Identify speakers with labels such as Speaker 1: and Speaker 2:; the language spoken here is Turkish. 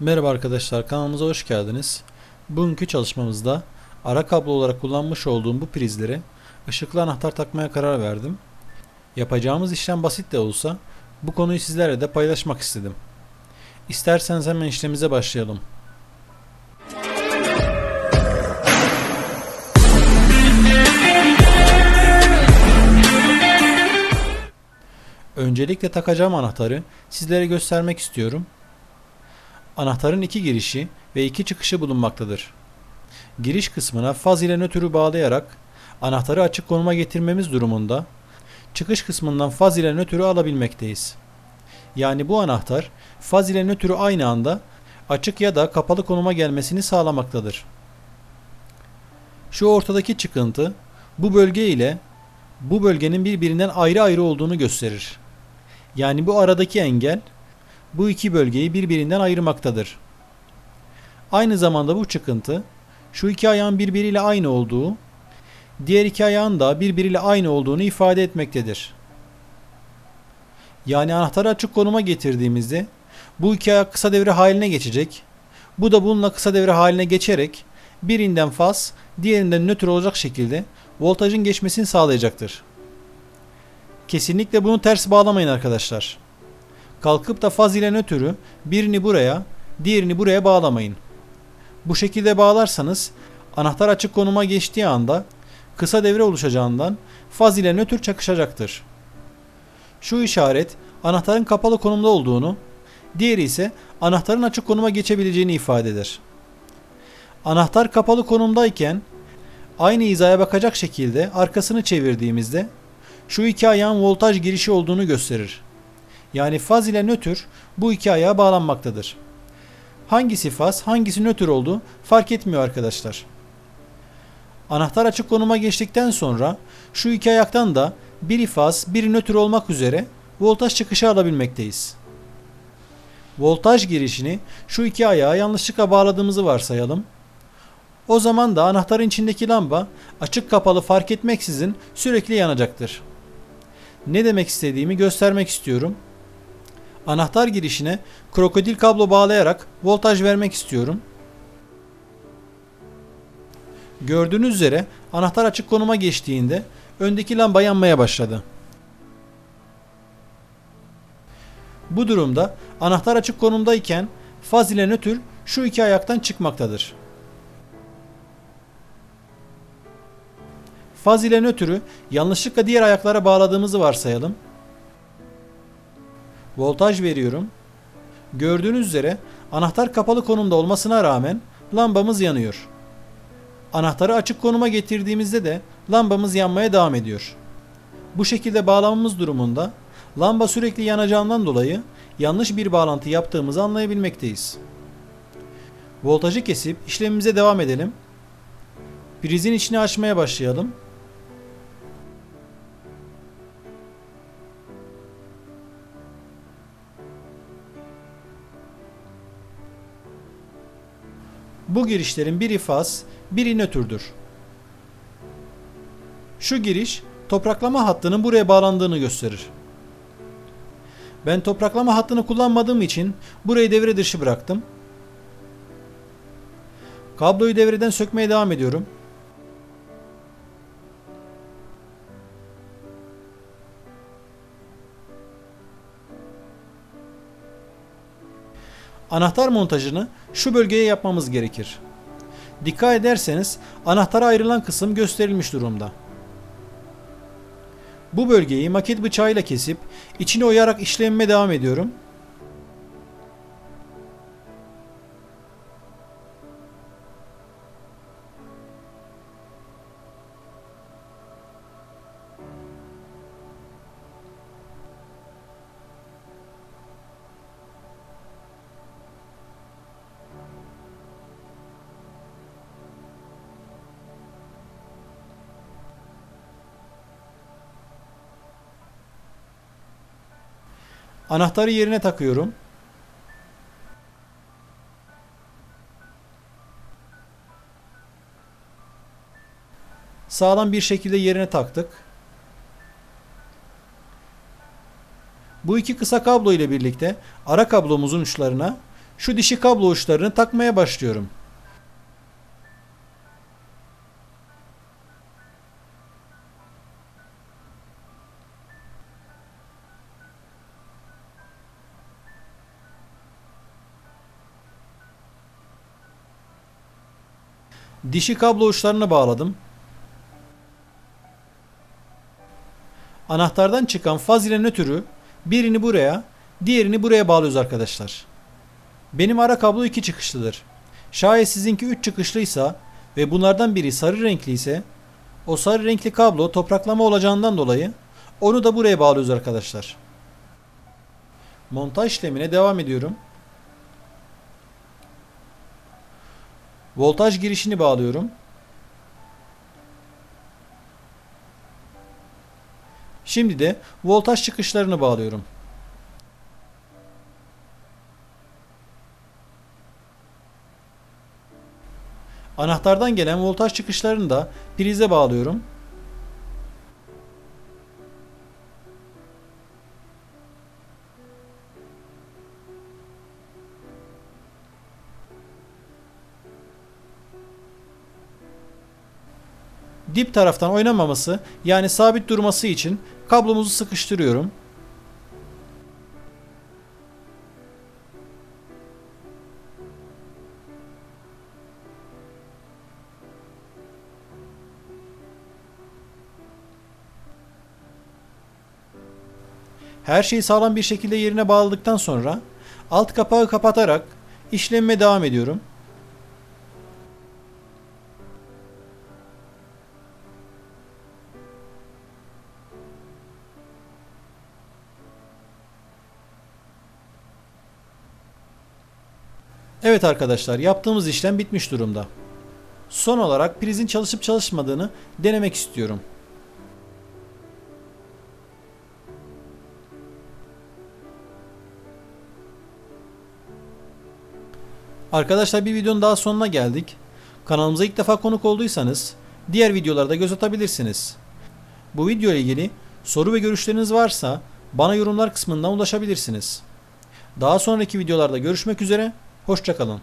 Speaker 1: Merhaba arkadaşlar kanalımıza hoş geldiniz. Bugünkü çalışmamızda ara kablo olarak kullanmış olduğum bu prizlere ışıklı anahtar takmaya karar verdim. Yapacağımız işlem basit de olsa bu konuyu sizlerle de paylaşmak istedim. İsterseniz hemen işlemimize başlayalım. Öncelikle takacağım anahtarı sizlere göstermek istiyorum. Anahtarın iki girişi ve iki çıkışı bulunmaktadır. Giriş kısmına faz ile nötrü bağlayarak anahtarı açık konuma getirmemiz durumunda çıkış kısmından faz ile nötrü alabilmekteyiz. Yani bu anahtar faz ile nötrü aynı anda açık ya da kapalı konuma gelmesini sağlamaktadır. Şu ortadaki çıkıntı bu bölge ile bu bölgenin birbirinden ayrı ayrı olduğunu gösterir. Yani bu aradaki engel bu iki bölgeyi birbirinden ayırmaktadır. Aynı zamanda bu çıkıntı şu iki ayağın birbiriyle aynı olduğu, diğer iki ayağın da birbiriyle aynı olduğunu ifade etmektedir. Yani anahtarı açık konuma getirdiğimizde bu iki ayak kısa devre haline geçecek. Bu da bununla kısa devre haline geçerek birinden faz, diğerinden nötr olacak şekilde voltajın geçmesini sağlayacaktır. Kesinlikle bunu ters bağlamayın arkadaşlar. Kalkıp da faz ile nötrü birini buraya, diğerini buraya bağlamayın. Bu şekilde bağlarsanız anahtar açık konuma geçtiği anda kısa devre oluşacağından faz ile nötr çakışacaktır. Şu işaret anahtarın kapalı konumda olduğunu, diğeri ise anahtarın açık konuma geçebileceğini ifade eder. Anahtar kapalı konumdayken aynı hizaya bakacak şekilde arkasını çevirdiğimizde şu iki ayağın voltaj girişi olduğunu gösterir. Yani faz ile nötr bu iki ayağa bağlanmaktadır. Hangisi faz, hangisi nötr olduğu fark etmiyor arkadaşlar. Anahtar açık konuma geçtikten sonra şu iki ayaktan da biri faz, biri nötr olmak üzere voltaj çıkışı alabilmekteyiz. Voltaj girişini şu iki ayağa yanlışlıkla bağladığımızı varsayalım. O zaman da anahtarın içindeki lamba açık kapalı fark etmeksizin sürekli yanacaktır. Ne demek istediğimi göstermek istiyorum. Anahtar girişine krokodil kablo bağlayarak voltaj vermek istiyorum. Gördüğünüz üzere anahtar açık konuma geçtiğinde öndeki lamba yanmaya başladı. Bu durumda anahtar açık konumdayken faz ile nötr şu iki ayaktan çıkmaktadır. Faz ile nötrü yanlışlıkla diğer ayaklara bağladığımızı varsayalım. Voltaj veriyorum. Gördüğünüz üzere anahtar kapalı konumda olmasına rağmen lambamız yanıyor. Anahtarı açık konuma getirdiğimizde de lambamız yanmaya devam ediyor. Bu şekilde bağlamamız durumunda lamba sürekli yanacağından dolayı yanlış bir bağlantı yaptığımızı anlayabilmekteyiz. Voltajı kesip işlemimize devam edelim. Prizin içini açmaya başlayalım. Bu girişlerin biri faz, biri nötrdür. Şu giriş topraklama hattının buraya bağlandığını gösterir. Ben topraklama hattını kullanmadığım için burayı devre dışı bıraktım. Kabloyu devreden sökmeye devam ediyorum. Anahtar montajını şu bölgeye yapmamız gerekir. Dikkat ederseniz anahtara ayrılan kısım gösterilmiş durumda. Bu bölgeyi maket bıçağıyla kesip içini oyarak işlemime devam ediyorum. Anahtarı yerine takıyorum. Sağlam bir şekilde yerine taktık. Bu iki kısa kablo ile birlikte ara kablomuzun uçlarına Şu dişi kablo uçlarını takmaya başlıyorum. Dişi kablo uçlarını bağladım. Anahtardan çıkan faz ile nötrü birini buraya, diğerini buraya bağlıyoruz arkadaşlar. Benim ara kablo iki çıkışlıdır. Şayet sizinki 3 çıkışlıysa ve bunlardan biri sarı renkli ise o sarı renkli kablo topraklama olacağından dolayı onu da buraya bağlıyoruz arkadaşlar. Montaj işlemine devam ediyorum. Voltaj girişini bağlıyorum. Şimdi de voltaj çıkışlarını bağlıyorum. Anahtardan gelen voltaj çıkışlarını da prize bağlıyorum. Dip taraftan oynamaması yani sabit durması için kablomuzu sıkıştırıyorum. Her şeyi sağlam bir şekilde yerine bağladıktan sonra alt kapağı kapatarak işlemime devam ediyorum. Evet arkadaşlar yaptığımız işlem bitmiş durumda. Son olarak prizin çalışıp çalışmadığını denemek istiyorum. Arkadaşlar bir videonun daha sonuna geldik. Kanalımıza ilk defa konuk olduysanız diğer videolarda göz atabilirsiniz. Bu video ile ilgili soru ve görüşleriniz varsa bana yorumlar kısmından ulaşabilirsiniz. Daha sonraki videolarda görüşmek üzere, hoşçakalın.